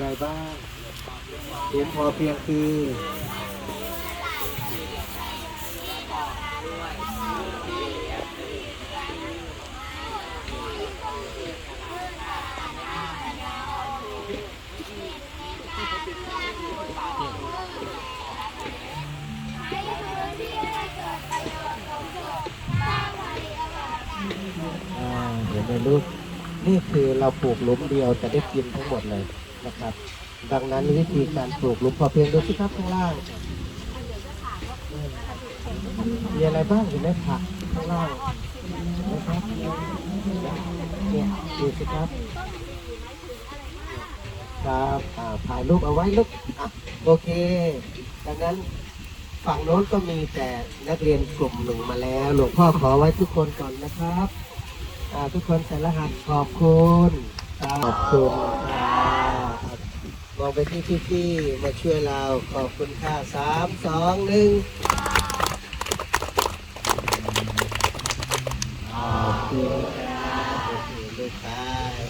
อะไรบ้างเรียนพอเพียงคือเห็นไหมลูกนี่คือเราปลูกหลุมเดียวจะได้กินทั้งหมดเลย นะครับ ดังนั้นวิธีการปลูกหลุมพอเพียงดูสิครับข้างล่าง มีอะไรบ้างอยู่ในผักข้างล่างนะครับเนี่ยดูสิครับครับอ่าถ่ายรูปเอาไว้ลูกอะโอเค ดังนั้นฝั่งโน้นก็มีแต่นักเรียนกลุ่มหนึ่งมาแล้วหลวงพ่อขอไว้ทุกคนก่อนนะครับ อ่าทุกคนใส่รหัสขอบคุณขอบคุณ มองไปที่พี่ๆมาช่วยเราขอบคุณค่ะสามสองหนึ่งขอบคุณค่ะโอเคลูกไป